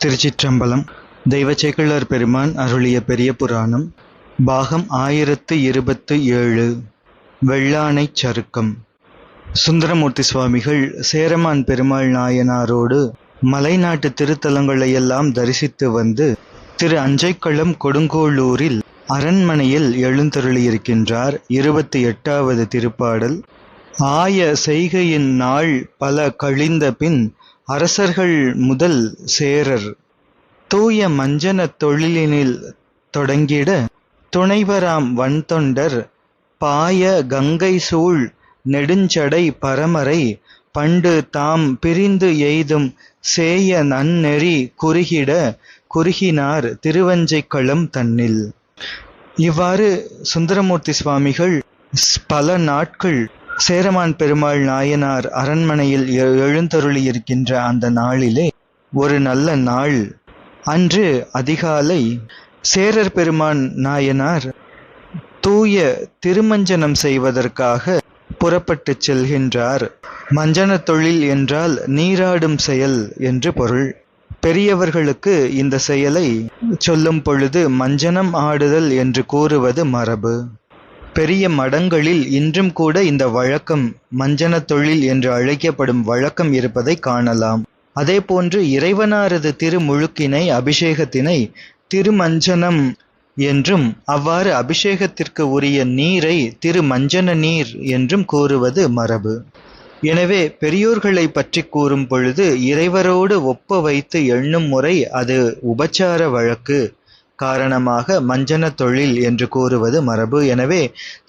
திருச்சிற்றம்பலம் தெய்வச்சேக்கிழார் பெருமான் அருளிய பெரிய புராணம் பாகம் ஆயிரத்து இருபத்து ஏழு வெள்ளானைச் சருக்கம் சுந்தரமூர்த்தி சுவாமிகள் சேரமான் பெருமாள் நாயனாரோடு மலைநாட்டு திருத்தலங்களையெல்லாம் தரிசித்து வந்து திரு அஞ்சைக்களம் கொடுங்கோளூரில் அரண்மனையில் எழுந்தருளியிருக்கின்றார் இருபத்தி எட்டாவது திருப்பாடல். ஆய செய்கையின் நாள் பல கழிந்த பின் அரசர்கள் முதல் சேரர். தூய மஞ்சனத் தொழிலினில் தொடங்கிட துணைவராம் வன்தொண்டர். பாய கங்கை சூழ் நெடுஞ்சடை பரமரை பண்டு தாம் பிரிந்து எய்தும் சேய நன்னெறி குறுகிட குறுகினார் திருவஞ்சைக்களம் தன்னில். இவ்வாறு சுந்தரமூர்த்தி சுவாமிகள் ஸ்- பல நாட்கள் சேரமான் பெருமாள் நாயனார் அரண்மனையில் எ- எழுந்தருளியிருக்கின்ற அந்த நாளிலே ஒரு நல்ல நாள். அன்று அதிகாலை சேரர் பெருமான் நாயனார் தூய திருமஞ்சனம் செய்வதற்காக புறப்பட்டுச் செல்கின்றார். மஞ்சனத் தொழில் என்றால் நீராடும் செயல் என்று பொருள். பெரியவர்களுக்கு இந்த செயலை சொல்லும் பொழுது மஞ்சனம் ஆடுதல் என்று கூறுவது மரபு. பெரிய மடங்களில் இன்றும் கூட இந்த வழக்கம் மஞ்சனத் தொழில் என்று அழைக்கப்படும் வழக்கம் இருப்பதை காணலாம். அதேபோன்று இறைவனாரது திருமுழுக்கினை அபிஷேகத்தினை திருமஞ்சனம் என்றும் அவ்வாறு அபிஷேகத்திற்கு உரிய நீரை திருமஞ்சன நீர் என்றும் கூறுவது மரபு. எனவே பெரியோர்களை பற்றி கூறும் பொழுது இறைவரோடு ஒப்ப வைத்து எண்ணும் முறை அது உபச்சார வழக்கு. காரணமாக மஞ்சன தொழில் என்று கூறுவது மரபு. எனவே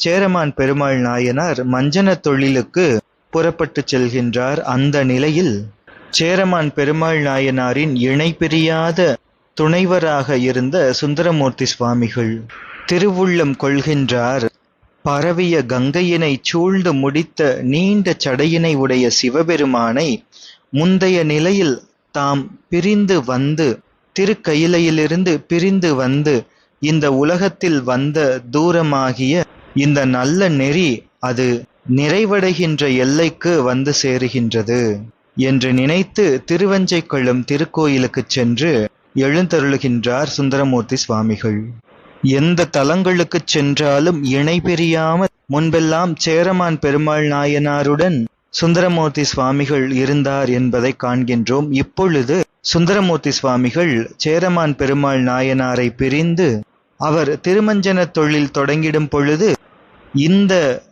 சேரமான் பெருமாள் நாயனார் மஞ்சன தொழிலுக்கு புறப்பட்டுச் செல்கின்றார். அந்த நிலையில் சேரமான் பெருமாள் நாயனாரின் இணை பிரியாத துணைவராக இருந்த சுந்தரமூர்த்தி சுவாமிகள் திருவுள்ளம் கொள்கின்றார். பரவிய கங்கையினை சூழ்ந்து முடித்த நீண்ட சடையினை உடைய சிவபெருமானை முந்தைய நிலையில் தாம் பிரிந்து வந்து திருக்கயிலையிலிருந்து பிரிந்து வந்து இந்த உலகத்தில் வந்த தூரமாகிய இந்த நல்ல நெறி அது நிறைவடைகின்ற எல்லைக்கு வந்து சேருகின்றது என்று நினைத்து திருவஞ்சைக்களம் திருக்கோயிலுக்குச் சென்று எழுந்தருளுகின்றார் சுந்தரமூர்த்தி சுவாமிகள். எந்த தலங்களுக்குச் சென்றாலும் இணை பிரியாமல் முன்பெல்லாம் சேரமான் பெருமாள் நாயனாருடன் சுந்தரமூர்த்தி சுவாமிகள் இருந்தார் என்பதை காண்கின்றோம். இப்பொழுது சுந்தரமூர்த்தி சுவாமிகள் சேரமான் பெருமாள் நாயனாரை பிரிந்து அவர் திருமஞ்சன தொழில் தொடங்கிடும் பொழுது இந்த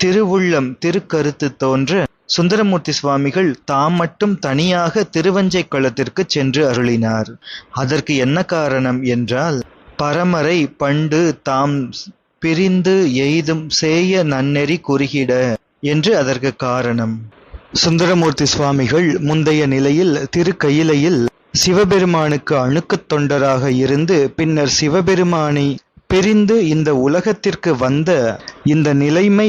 திருவுள்ளம் திருக்கருத்து தோன்ற சுந்தரமூர்த்தி சுவாமிகள் தாம் மட்டும் தனியாக திருவஞ்சை திருவஞ்சைக்களத்திற்கு சென்று அருளினார். அதற்கு என்ன காரணம் என்றால் பரமரை பண்டு தாம் பிரிந்து எய்தும் சேய நன்னெறி குறுகிட என்று அதற்கு காரணம். சுந்தரமூர்த்தி சுவாமிகள் முந்தைய நிலையில் திருக்கயிலையில் சிவபெருமானுக்கு அணுக்கத் தொண்டராக இருந்து பின்னர் சிவபெருமானை பிரிந்து இந்த உலகத்திற்கு வந்த இந்த நிலைமை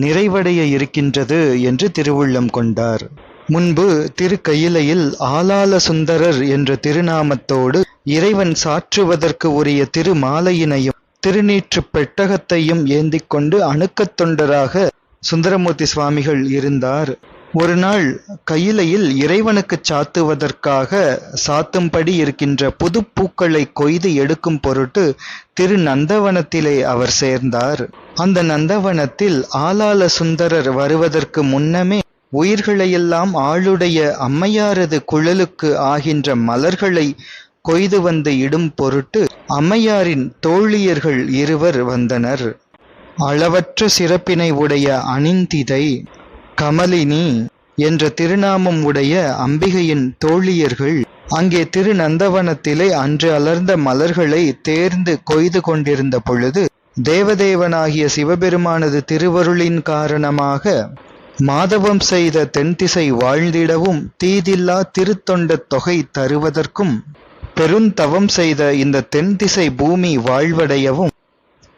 நிறைவடைய இருக்கின்றது என்று திருவுள்ளம் கொண்டார். முன்பு திருக்கயிலையில் ஆலால சுந்தரர் என்ற திருநாமத்தோடு இறைவன் சாற்றுவதற்கு உரிய திருமாலையினையும் திருநீற்று பெட்டகத்தையும் ஏந்திக் கொண்டு அணுக்கத் தொண்டராக சுந்தரமூர்த்தி சுவாமிகள் இருந்தார். ஒரு நாள் கையிலையில் இறைவனுக்கு சாத்துவதற்காக சாத்தும்படி இருக்கின்ற புது கொய்து எடுக்கும் பொருட்டு திரு நந்தவனத்திலே அவர் சேர்ந்தார். அந்த நந்தவனத்தில் ஆலால சுந்தரர் வருவதற்கு முன்னமே உயிர்களையெல்லாம் ஆளுடைய அம்மையாரது குழலுக்கு ஆகின்ற மலர்களை கொய்து வந்து இடும் பொருட்டு அம்மையாரின் தோழியர்கள் இருவர் வந்தனர். அளவற்ற சிறப்பினை உடைய அணிந்திதை கமலினி என்ற திருநாமம் உடைய அம்பிகையின் தோழியர்கள் அங்கே திருநந்தவனத்திலே அன்று அலர்ந்த மலர்களை தேர்ந்து கொய்து கொண்டிருந்த பொழுது தேவதேவனாகிய சிவபெருமானது திருவருளின் காரணமாக மாதவம் செய்த தென்திசை வாழ்ந்திடவும் தீதில்லா திருத்தொண்ட தொகை தருவதற்கும் பெருந்தவம் செய்த இந்த தென்திசை பூமி வாழ்வடையவும்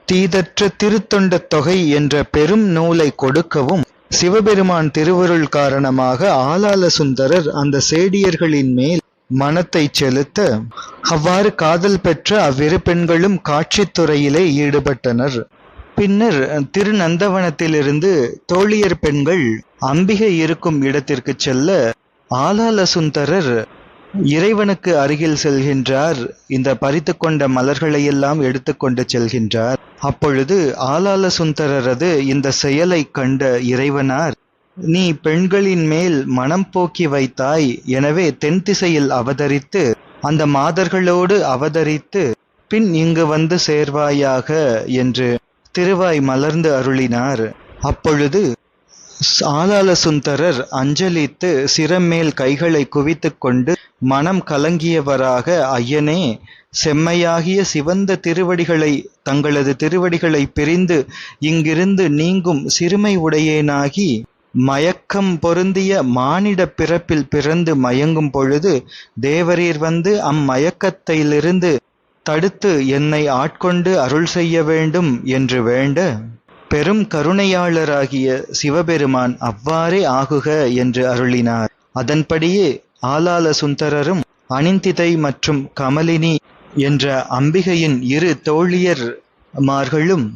தீதற்ற திருத்தொண்ட தொகை என்ற பெரும் நூலை கொடுக்கவும் சிவபெருமான் திருவருள் காரணமாக ஆலால சுந்தரர் அந்த சேடியர்களின் மேல் மனத்தை செலுத்த அவ்வாறு காதல் பெற்ற அவ்விரு பெண்களும் காட்சித்துறையிலே ஈடுபட்டனர். பின்னர் திருநந்தவனத்திலிருந்து தோழியர் பெண்கள் அம்பிகை இருக்கும் இடத்திற்கு செல்ல ஆலால சுந்தரர் இறைவனுக்கு அருகில் செல்கின்றார். இந்த பறித்து கொண்ட மலர்களையெல்லாம் எடுத்துக்கொண்டு செல்கின்றார். அப்பொழுது ஆலால சுந்தரரது இந்த செயலை கண்ட இறைவனார் நீ பெண்களின் மேல் மனம் போக்கி வைத்தாய். எனவே தென் திசையில் அவதரித்து அந்த மாதர்களோடு அவதரித்து பின் இங்கு வந்து சேர்வாயாக என்று திருவாய் மலர்ந்து அருளினார். அப்பொழுது ஆலால சுந்தரர் அஞ்சலித்து சிரமேல் கைகளை குவித்துக் கொண்டு மனம் கலங்கியவராக ஐயனே செம்மையாகிய சிவந்த திருவடிகளை தங்களது திருவடிகளை பிரிந்து இங்கிருந்து நீங்கும் சிறுமை உடையேனாகி மயக்கம் பொருந்திய மானிட பிறப்பில் பிறந்து மயங்கும் பொழுது தேவரீர் வந்து அம்மயக்கத்திலிருந்து தடுத்து என்னை ஆட்கொண்டு அருள் செய்ய வேண்டும் என்று வேண்ட பெரும் கருணையாளராகிய சிவபெருமான் அவ்வாறே ஆகுக என்று அருளினார். அதன்படியே ஆலால சுந்தரரும் அனிந்திதை மற்றும் கமலினி என்ற அம்பிகையின் இரு தோழியர் மார்களும்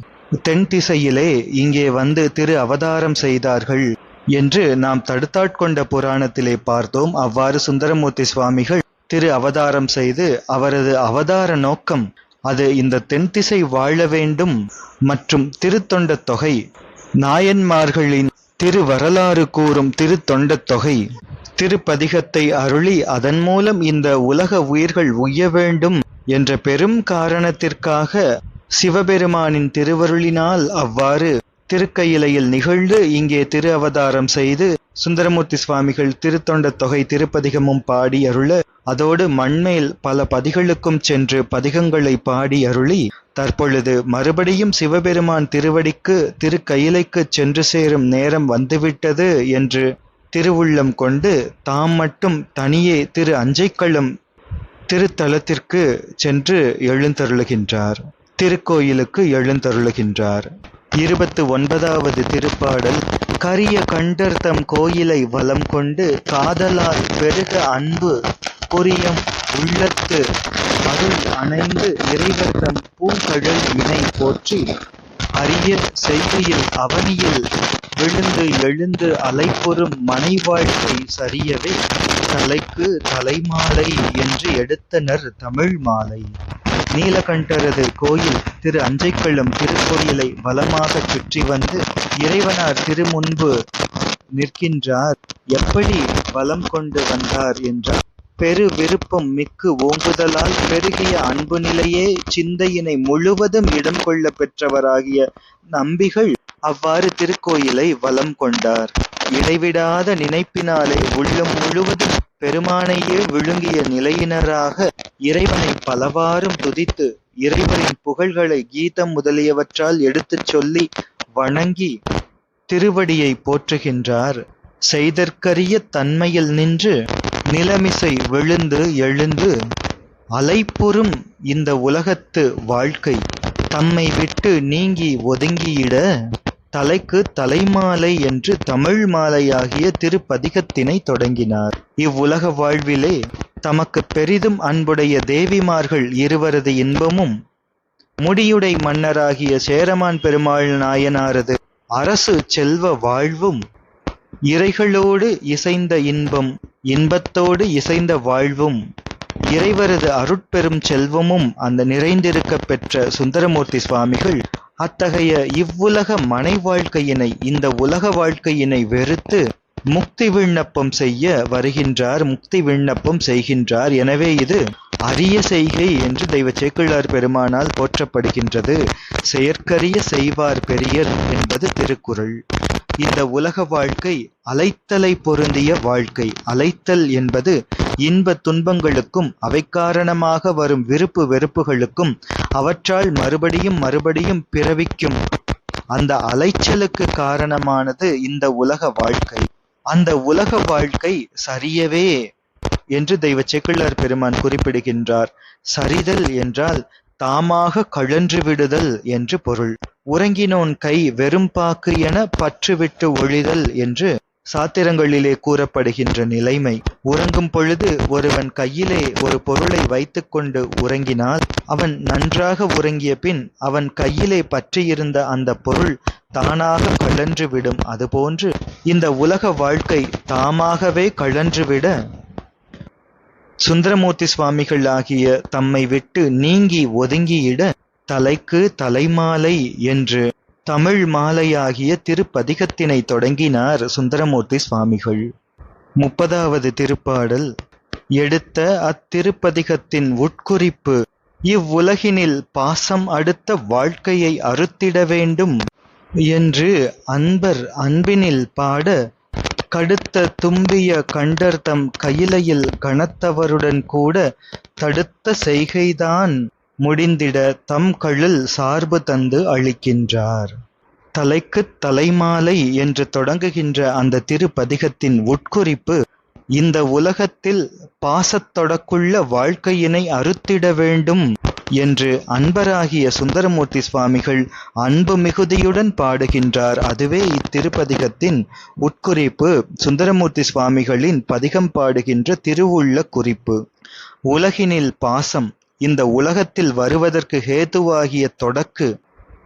தென் திசையிலே இங்கே வந்து திரு அவதாரம் செய்தார்கள் என்று நாம் தடுத்தாட்கொண்ட புராணத்திலே பார்த்தோம். அவ்வாறு சுந்தரமூர்த்தி சுவாமிகள் திரு அவதாரம் செய்து அவரது அவதார நோக்கம் அது இந்த தென்திசை வாழ வேண்டும் மற்றும் திருத்தொண்ட தொகை. நாயன்மார்களின் திரு வரலாறு கூறும் திருத்தொண்ட தொகை. திருப்பதிகத்தை அருளி அதன் மூலம் இந்த உலக உயிர்கள் உய்ய வேண்டும் என்ற பெரும் காரணத்திற்காக சிவபெருமானின் திருவருளினால் அவ்வாறு திருக்கையிலையில் நிகழ்ந்து இங்கே திரு அவதாரம் செய்து சுந்தரமூர்த்தி சுவாமிகள் திருத்தொண்ட தொகை திருப்பதிகமும் பாடி அருள அதோடு மண்மேல் பல பதிகளுக்கும் சென்று பதிகங்களை பாடி அருளி தற்பொழுது மறுபடியும் சிவபெருமான் திருவடிக்கு திருக்கயிலைக்கு சென்று சேரும் நேரம் வந்துவிட்டது என்று திருவுள்ளம் கொண்டு தாம் மட்டும் தனியே திரு அஞ்சைக்களம் திருத்தலத்திற்கு சென்று எழுந்தருளுகின்றார். திருக்கோயிலுக்கு எழுந்தருளுகின்றார். இருபத்து ஒன்பதாவது திருப்பாடல் கரிய கண்டர்தம் கோயிலை வலம் கொண்டு காதலால் பெருக அன்பு பொரியம் உள்ளத்து அருள் அணைந்து இறைவர்தம் பூங்கழல் இணை போற்றி அரிய செய்தியில் அவனியில் விழுந்து எழுந்து அலைப்பொறும் மனை வாழ்க்கை சரியவே தலைக்கு தலைமாலை என்று எடுத்தனர் தமிழ் மாலை. நீலகண்டரது கோயில் திரு அஞ்சைக்கள்ளம் திருக்கோயிலை வலமாகச் சுற்றி வந்து இறைவனார் திருமுன்பு நிற்கின்றார். எப்படி வலம் கொண்டு வந்தார் என்றார்? பெரு விருப்பம் மிக்கு ஓங்குதலால் பெருகிய அன்பு நிலையே சிந்தையினை முழுவதும் இடம் கொள்ள பெற்றவராகிய நம்பிகள் அவ்வாறு திருக்கோயிலை வலம் கொண்டார். இடைவிடாத நினைப்பினாலே உள்ளம் முழுவதும் பெருமானையே விழுங்கிய நிலையினராக இறைவனை பலவாறும் துதித்து இறைவனின் புகழ்களை கீதம் முதலியவற்றால் எடுத்துச் சொல்லி வணங்கி திருவடியை போற்றுகின்றார். செய்தற்கரிய தன்மையில் நின்று நிலமிசை விழுந்து எழுந்து அலைப்புறும் இந்த உலகத்து வாழ்க்கை. தம்மை விட்டு நீங்கி ஒதுங்கியிட தலைக்கு தலைமாலை என்று தமிழ் மாலையாகிய திருப்பதிகத்தினை தொடங்கினார். இவ்வுலக வாழ்விலே தமக்கு பெரிதும் அன்புடைய தேவிமார்கள் இருவரது இன்பமும் முடியுடை மன்னராகிய சேரமான் பெருமாள் நாயனாரது அரசு செல்வ வாழ்வும் இறைகளோடு இசைந்த இன்பம் இன்பத்தோடு இசைந்த வாழ்வும் இறைவரது அருட்பெரும் செல்வமும் அந்த நிறைந்திருக்க பெற்ற சுந்தரமூர்த்தி சுவாமிகள் அத்தகைய இவ்வுலக மனை வாழ்க்கையினை இந்த உலக வாழ்க்கையினை வெறுத்து முக்தி விண்ணப்பம் செய்ய வருகின்றார் முக்தி விண்ணப்பம் செய்கின்றார். எனவே இது அரிய செய்கை என்று தெய்வ சேக்கிழார் பெருமானால் போற்றப்படுகின்றது. செயற்கரிய செய்வார் பெரியர் என்பது திருக்குறள். இந்த உலக வாழ்க்கை அலைத்தலை பொருந்திய வாழ்க்கை. அலைத்தல் என்பது இன்ப துன்பங்களுக்கும் அவை காரணமாக வரும் விருப்பு வெறுப்புகளுக்கும் அவற்றால் மறுபடியும் மறுபடியும் பிறவிக்கும். அந்த அலைச்சலுக்கு காரணமானது இந்த உலக வாழ்க்கை. அந்த உலக வாழ்க்கை சரியவே என்று தெய்வ செக்கிழார் பெருமான் குறிப்பிடுகின்றார். சரிதல் என்றால் தாமாக கழன்று விடுதல் என்று பொருள். உறங்கினோன் கை வெறும்பாக்கு என பற்றுவிட்டு ஒழிதல் என்று சாத்திரங்களிலே கூறப்படுகின்ற நிலைமை. உறங்கும் பொழுது ஒருவன் கையிலே ஒரு பொருளை வைத்துக்கொண்டு உறங்கினால் அவன் நன்றாக உறங்கிய பின் அவன் கையிலே பற்றியிருந்த அந்த பொருள் தானாக கழன்று விடும். அதுபோன்று இந்த உலக வாழ்க்கை தாமாகவே கழன்றுவிட சுந்தரமூர்த்தி சுவாமிகள் ஆகிய தம்மை விட்டு நீங்கி ஒதுங்கியிட தலைக்கு தலைமாலை என்று தமிழ் மாலையாகிய திருப்பதிகத்தினை தொடங்கினார் சுந்தரமூர்த்தி சுவாமிகள். முப்பதாவது திருப்பாடல். எடுத்த அத்திருப்பதிகத்தின் உட்குறிப்பு. இவ்வுலகினில் பாசம் அடுத்த வாழ்க்கையை அறுத்திட வேண்டும் என்று அன்பர் அன்பினில் பாட கடுத்த தும்பிய கண்டர்தம் கையிலையில் கனத்தவருடன் கூட தடுத்த செய்கைதான் முடிந்திட தம் கழுல் சார்பு தந்து அளிக்கின்றார். தலைக்குத் தலைமாலை என்று தொடங்குகின்ற அந்த திருப்பதிகத்தின் உட்குறிப்பு இந்த உலகத்தில் பாசத்தொடக்குள்ள வாழ்க்கையினை அறுத்திட வேண்டும் என்று அன்பராகிய சுந்தரமூர்த்தி சுவாமிகள் அன்பு மிகுதியுடன் பாடுகின்றார். அதுவே இத்திருப்பதிகத்தின் உட்குறிப்பு. சுந்தரமூர்த்தி சுவாமிகளின் பதிகம் பாடுகின்ற திருவுள்ள குறிப்பு. உலகினில் பாசம் இந்த உலகத்தில் வருவதற்கு ஹேதுவாகிய தொடக்கு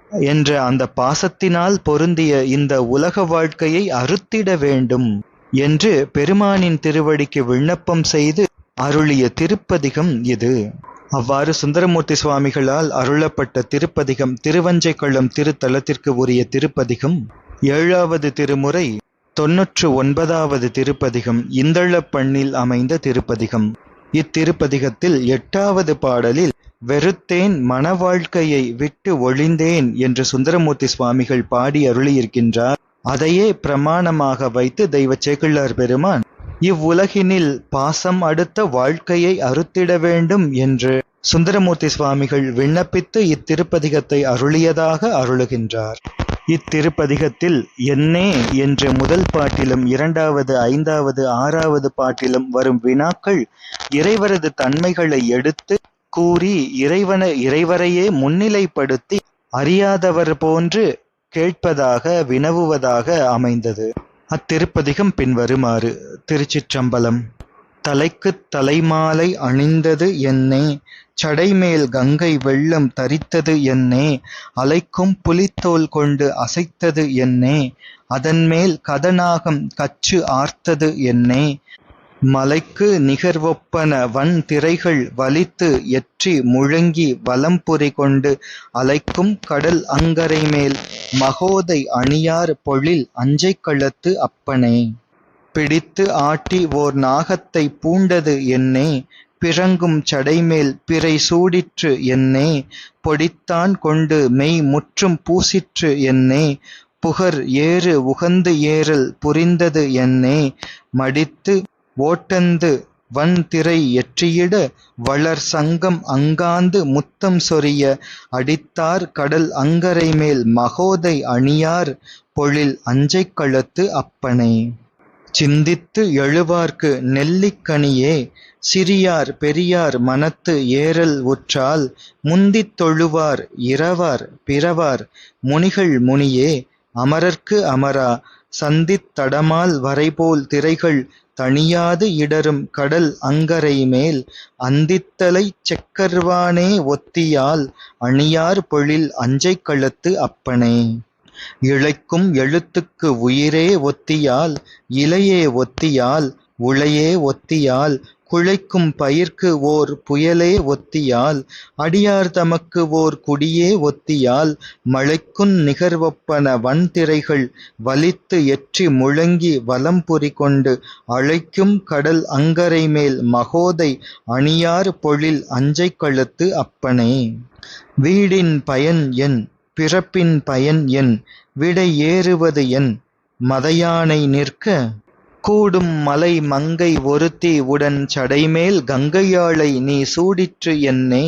என்ற அந்த பாசத்தினால் பொருந்திய இந்த உலக வாழ்க்கையை அறுத்திட வேண்டும் என்று பெருமானின் திருவடிக்கு விண்ணப்பம் செய்து அருளிய திருப்பதிகம் இது. அவ்வாறு சுந்தரமூர்த்தி சுவாமிகளால் அருளப்பட்ட திருப்பதிகம் திருவஞ்சைக்கள்ளம் திருத்தலத்திற்கு உரிய திருப்பதிகம் ஏழாவது திருமுறை தொன்னூற்று ஒன்பதாவது திருப்பதிகம் இந்தளப்பண்ணில் அமைந்த திருப்பதிகம். இத்திருப்பதிகத்தில் எட்டாவது பாடலில் வெறுத்தேன் மன வாழ்க்கையை விட்டு ஒழிந்தேன் என்று சுந்தரமூர்த்தி சுவாமிகள் பாடி அருளியிருக்கின்றார். அதையே பிரமாணமாக வைத்து தெய்வ சேக்கிழார் பெருமான் இவ்வுலகினில் பாசம் அடுத்த வாழ்க்கையை அறுத்திட வேண்டும் என்று சுந்தரமூர்த்தி சுவாமிகள் விண்ணப்பித்து இத்திருப்பதிகத்தை அருளியதாக அருளுகின்றார். இத்திருப்பதிகத்தில் என்னே என்ற முதல் பாட்டிலும் இரண்டாவது ஐந்தாவது ஆறாவது பாட்டிலும் வரும் வினாக்கள் இறைவரது தன்மைகளை எடுத்து கூறி இறைவன இறைவரையே முன்னிலைப்படுத்தி அறியாதவர் போன்று கேட்பதாக வினவுவதாக அமைந்தது. அத்திருப்பதிகம் பின்வருமாறு. திருச்சிற்றம்பலம். தலைக்குத் தலைமாலை அணிந்தது என்னே சடைமேல் கங்கை வெள்ளம் தரித்தது என்னே அலைக்கும் புலித்தோல் கொண்டு அசைத்தது என்னே அதன்மேல் கதநாகம் கச்சு ஆர்த்தது என்னே. மலைக்கு நிகர்வொப்பன வன் திரைகள் வலித்து எற்றி முழங்கி வலம்புரி கொண்டு அலைக்கும் கடல் அங்கரை மேல் மகோதை அணியார் பொழில் அஞ்சைக்களத்து அப்பனே. பிடித்து ஆட்டி ஓர் நாகத்தை பூண்டது என்னே பிறங்கும் சடைமேல் பிறை சூடிற்று என்னே பொடித்தான் கொண்டு மெய் முற்றும் பூசிற்று என்னே புகர் ஏறு உகந்து ஏறல் புரிந்தது என்னே மடித்து ஓட்டந்து வன்திரை எற்றியிட வளர் சங்கம் அங்காந்து முத்தம் சொரிய அடித்தார் கடல் அங்கரை மேல் மகோதை அணியார் பொழில் அஞ்சைக்களத்து அப்பனே. சிந்தித்து எழுவார்க்கு நெல்லிக்கனியே சிறியார் பெரியார் மனத்து ஏறல் உற்றால் முந்தித் தொழுவார் இரவார் பிறவார் முனிகள் முனியே அமரர்க்கு அமரா சந்தித்தடமால் வரைபோல் திரைகள் தணியாது இடரும் கடல் அங்கரை மேல் அந்தித்தலைச் செக்கர்வானே ஒத்தியால் அணியார் பொழில் அஞ்சைக்களத்து அப்பனே. இழைக்கும் எழுத்துக்கு உயிரே ஒத்தியால் இலையே ஒத்தியால் உளையே ஒத்தியால் குழைக்கும் பயிர்க்கு ஓர் புயலே ஒத்தியால் அடியார் தமக்கு ஓர் குடியே ஒத்தியால் மழைக்குன் நிகர்வப்பன வன்திரைகள் வலித்து எற்றி முழங்கி வலம்புரி கொண்டு அழைக்கும் கடல் அங்கரை மேல் மகோதை அணியார் பொழில் அஞ்சை கழுத்து அப்பனே. வீடின் பயன் என் பிறப்பின் பயன் என் விடை ஏறுவது என் மதயானை நிற்க கூடும் மலை மங்கை ஒருத்தி உடன் சடைமேல் கங்கையாளை நீ சூடிற்று என்னே.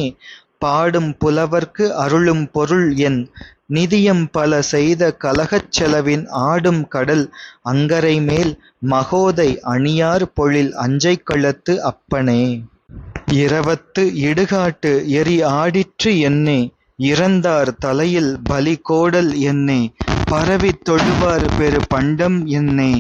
பாடும் புலவர்க்கு அருளும் பொருள் என். நிதியம் பல செய்த கலகச் செலவின் ஆடும் கடல் அங்கரை மேல் மகோதை அணியார் பொழில் அஞ்சை களத்து அப்பனே. இரவத்து இடுகாட்டு எரி ஆடிற்று என்னே. இறந்தார் தலையில் பலி கோடல் என்னே. பரவித் தொழுவார் பெரு பண்டம் என்னே.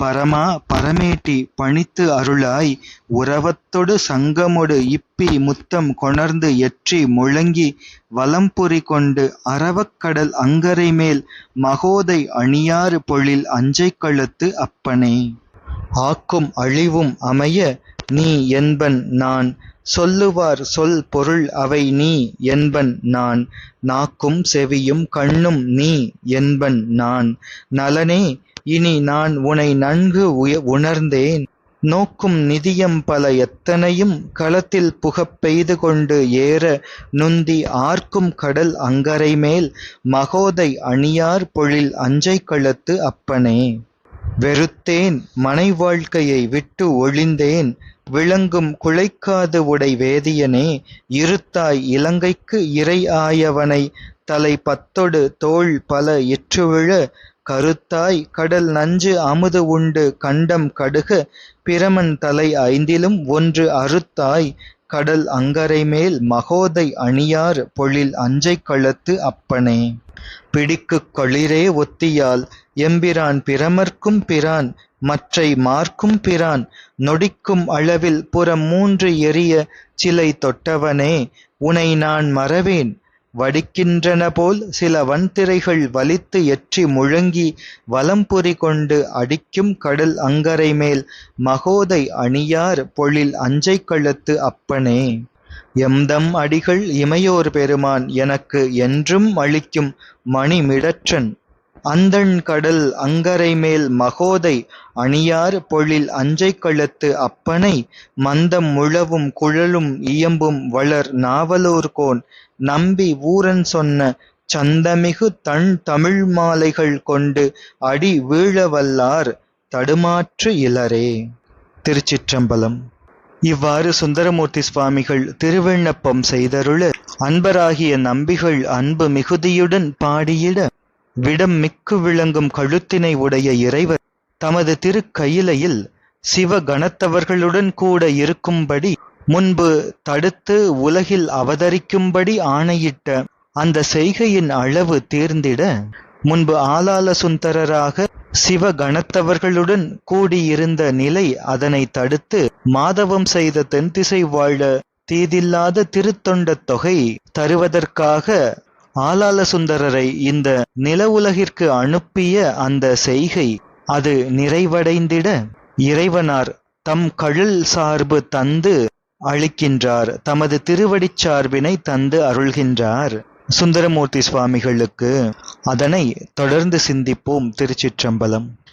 பரமா பரமேட்டி பணித்து அருளாய் உரவத்தொடு சங்கமொடு இப்பி முத்தம் கொணர்ந்து எற்றி முழங்கி வலம்புரி கொண்டு அரவக்கடல் அங்கரை மேல் மகோதை அணியாறு பொழில் அஞ்சைக்களத்து அப்பனே. ஆக்கும் அழிவும் அமைய நீ என்பன் நான் சொல்லுவார் சொல் பொருள் அவை நீ என்பன் நான் நாக்கும் செவியும் கண்ணும் நீ என்பன் நான் நலனே இனி நான் உனை நன்கு உய- உணர்ந்தேன். நோக்கும் நிதியம் பல எத்தனையும் களத்தில் புகப் பெய்து கொண்டு ஏற நுந்தி ஆர்க்கும் கடல் அங்கரை மேல் மகோதை அணியார் பொழில் அஞ்சை களத்து அப்பனே. வெறுத்தேன் மனை வாழ்க்கையை விட்டு ஒளிந்தேன் விளங்கும் குழைக்காது உடை வேதியனே. இருத்தாய் இலங்கைக்கு இறை ஆயவனை. தலை பத்தொடு தோள் பல இற்றுவிழ கருத்தாய் கடல் நஞ்சு அமுது உண்டு கண்டம் கடுக பிரமன் தலை ஐந்திலும் ஒன்று அறுத்தாய் கடல் அங்கரை மேல் மகோதை அணியார் பொழில் அஞ்சை களத்து அப்பனே. பிடிக்குக் கொளிரே ஒத்தியால் எம்பிரான் பிரமர்க்கும் பிரான் மற்றை மார்க்கும் பிரான் நொடிக்கும் அளவில் புறம் மூன்று எரிய சிலை தொட்டவனே உனை நான் மறவேன் வடிக்கின்றன போல் சில வன்திரைகள் வலித்து எற்றி முழங்கி வலம்புரி கொண்டு அடிக்கும் கடல் அங்கரை மேல் மகோதை அணியார் பொழில் அஞ்சை கழுத்து அப்பனே. எம்தம் அடிகள் இமையோர் பெருமான் எனக்கு என்றும் அளிக்கும் மணிமிடற்றன் அந்தண் கடல் அங்கரை மேல் மகோதை அணியார் பொழில் அஞ்சை கழுத்து அப்பனை மந்தம் முழவும் குழலும் இயம்பும் வளர் நாவலூர்கோன் நம்பி ஊரன் சொன்ன சந்தமிகு தன் தமிழ் மாலைகள் கொண்டு அடி வீழவல்லார் தடுமாற்று இலரே திருச்சிற்றம்பலம். இவ்வாறு சுந்தரமூர்த்தி சுவாமிகள் திருவிண்ணப்பம் செய்தருள அன்பராகிய நம்பிகள் அன்பு மிகுதியுடன் பாடியிட விடம் மிக்கு விளங்கும் கழுத்தினை உடைய இறைவர் தமது திருக்கயிலையில் சிவகணத்தவர்களுடன் கூட இருக்கும்படி முன்பு தடுத்து உலகில் அவதரிக்கும்படி ஆணையிட்ட அந்த செய்கையின் அளவு தேர்ந்திட முன்பு ஆலால சுந்தரராக சிவகணத்தவர்களுடன் கூடியிருந்த நிலை அதனை தடுத்து மாதவம் செய்த தென்திசை வாழ தீதில்லாத திருத்தொண்ட தொகை தருவதற்காக ஆலால சுந்தரரை இந்த நில உலகிற்கு அனுப்பிய அந்த செய்கை அது நிறைவடைந்திட இறைவனார் தம் கழல் சார்பு தந்து அளிக்கின்றார் தமது திருவடிச் சார்பினை தந்து அருள்கின்றார். சுந்தரமூர்த்தி சுவாமிகளுக்கு அதனை தொடர்ந்து சிந்திப்போம் திருச்சிற்றம்பலம்.